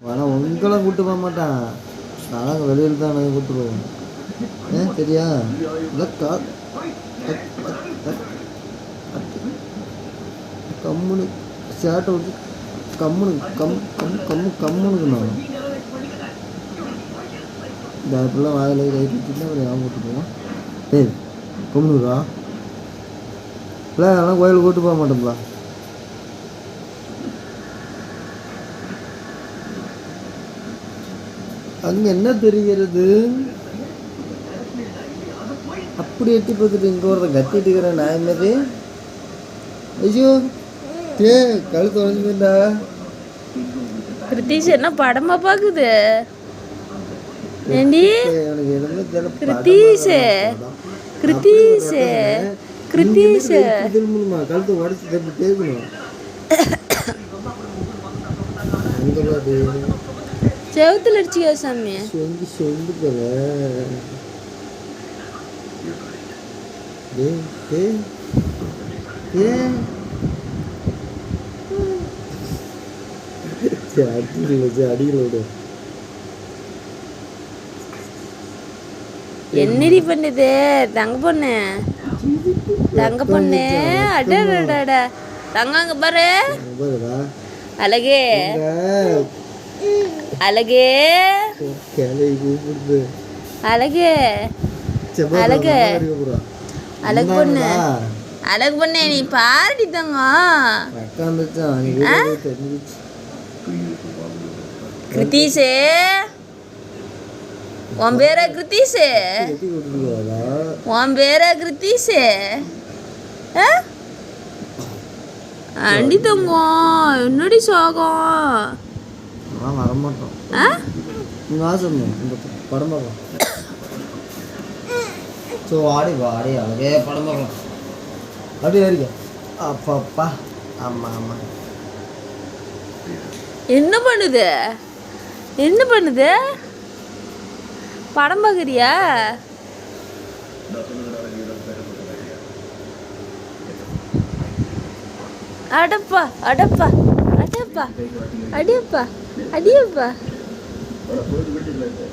ஆனால் உங்களை கூட்டு போக மாட்டான். நாங்கள் வெளியில் தான் நாங்கள் கூப்பிட்டுருவோம் ஏன் சரியா கம்முனு சேட்டை விட்டு கம்முனு கம் கம் கம்மு கம்முனுக்குண்ணா இந்த அப்படிலாம் வாயில் கை வச்சுட்டு அப்புறம் யாரும் கூட்டு போவோம். சரி கம்முனுக்குறா இல்லை அதெல்லாம் கோயிலுக்கு கூட்டு போக மாட்டோம்ப்பா. அங்க என்ன தெரிகிறது? அப்படி எட்டி பார்த்துட்டு இங்க ஒருத்தன் கத்திட்டு இருக்கிறேன் நான் என்னது? ஐயோ ஏ கழுத்து உடஞ்சுட்டா கிருத்திஷ் என்ன படமா பாக்குது ஏண்டி? கிருத்தீஷ் கிருத்தீஷ் கிருத்தீஷ் திரும்பணுமா கழுத்து உடச்சி தப்பி அது செவுத்துல அடிச்சியோ சாமி. அடிக்கல விடு. என்னடி பண்ணுது? தங்க பொண்ணு. தங்க பொண்ணு. அடடடட தங்க அங்க பாரு. அழகே. அழகே. அழகே அழகு. அழகு. பொண்ணு. அழகு பொண்ணு நீ பாருடி தங்க கிருத்தீஷே உன் பேர கிருத்தீஷே உன் பேர கிருத்தீஷே? அண்டி தங்கம் என்னடி சோகம்? வரமாட்டோம். ஆ நீ வாசம் இந்த படம் பார்க்கலாம் ஸோ ஆடி வா ஆடி அழகே படம் பார்க்கலாம் அப்படியே வரைக்கும் அப்பா அப்பா ஆமாம் ஆமாம் என்ன பண்ணுது? என்ன பண்ணுது? படம் பார்க்குறியா? அடப்பா அடப்பா அடப்பா. அடியப்பா அடியப்பா. వాళ్ళ కోటి పెట్టిందంటే